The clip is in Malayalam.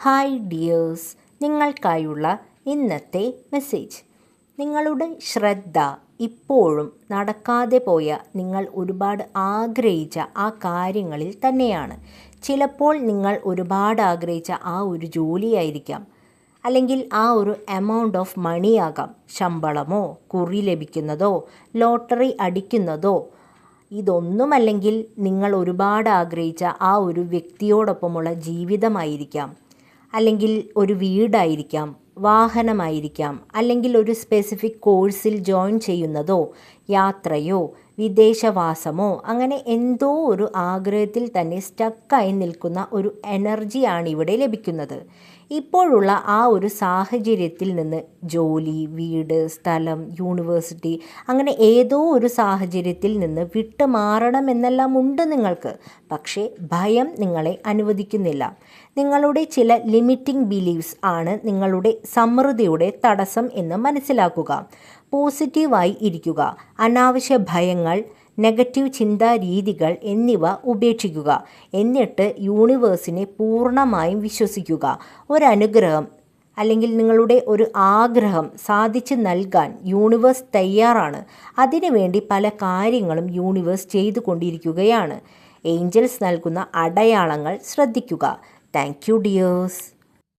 ഹായ് ഡിയേഴ്സ് നിങ്ങൾക്കായുള്ള ഇന്നത്തെ മെസ്സേജ്. നിങ്ങളുടെ ശ്രദ്ധ ഇപ്പോഴും നടക്കാതെ പോയ നിങ്ങൾ ഒരുപാട് ആഗ്രഹിച്ച ആ കാര്യങ്ങളിൽ തന്നെയാണ്. ചിലപ്പോൾ നിങ്ങൾ ഒരുപാട് ആഗ്രഹിച്ച ആ ഒരു ജോലിയായിരിക്കാം. അല്ലെങ്കിൽ ആ ഒരു എമൗണ്ട് ഓഫ് മണിയാകാം ശമ്പളമോ കുറി ലഭിക്കുന്നതോ ലോട്ടറി അടിക്കുന്നതോ. ഇതൊന്നുമല്ലെങ്കിൽ നിങ്ങൾ ഒരുപാട് ആഗ്രഹിച്ച ആ ഒരു വ്യക്തിയോടൊപ്പമുള്ള ജീവിതമായിരിക്കാം. അല്ലെങ്കിൽ ഒരു വീടായിരിക്കാം വാഹനമായിരിക്കാം അല്ലെങ്കിൽ ഒരു സ്പെസിഫിക് കോഴ്സിൽ ജോയിൻ ചെയ്യുന്നതോ യാത്രയോ വിദേശവാസമോ അങ്ങനെ എന്തോ ഒരു ആഗ്രഹത്തിൽ തന്നെ സ്റ്റക്കായി നിൽക്കുന്ന ഒരു എനർജിയാണ് ഇവിടെ ലഭിക്കുന്നത്. ഇപ്പോഴുള്ള ആ ഒരു സാഹചര്യത്തിൽ നിന്ന് ജോലി വീട് സ്ഥലം യൂണിവേഴ്സിറ്റി അങ്ങനെ ഏതോ ഒരു സാഹചര്യത്തിൽ നിന്ന് വിട്ടുമാറണം മാറണമെന്നെല്ലാം ഉണ്ട് നിങ്ങൾക്ക്. പക്ഷേ ഭയം നിങ്ങളെ അനുവദിക്കുന്നില്ല. നിങ്ങളുടെ ചില ലിമിറ്റിംഗ് ബിലീവ്സ് ആണ് നിങ്ങളുടെ സമൃദ്ധിയുടെ തടസ്സം എന്ന് മനസ്സിലാക്കുക. പോസിറ്റീവായി ഇരിക്കുക. അനാവശ്യ ഭയങ്ങൾ നെഗറ്റീവ് ചിന്താ രീതികൾ എന്നിവ ഉപേക്ഷിക്കുക. എന്നിട്ട് യൂണിവേഴ്സിനെ പൂർണമായും വിശ്വസിക്കുക. ഒരനുഗ്രഹം അല്ലെങ്കിൽ നിങ്ങളുടെ ഒരു ആഗ്രഹം സാധിച്ചു നൽകാൻ യൂണിവേഴ്സ് തയ്യാറാണ്. അതിനുവേണ്ടി പല കാര്യങ്ങളും യൂണിവേഴ്സ് ചെയ്തു കൊണ്ടിരിക്കുകയാണ് ഏഞ്ചൽസ് നൽകുന്ന അടയാളങ്ങൾ ശ്രദ്ധിക്കുക. Thank you dears.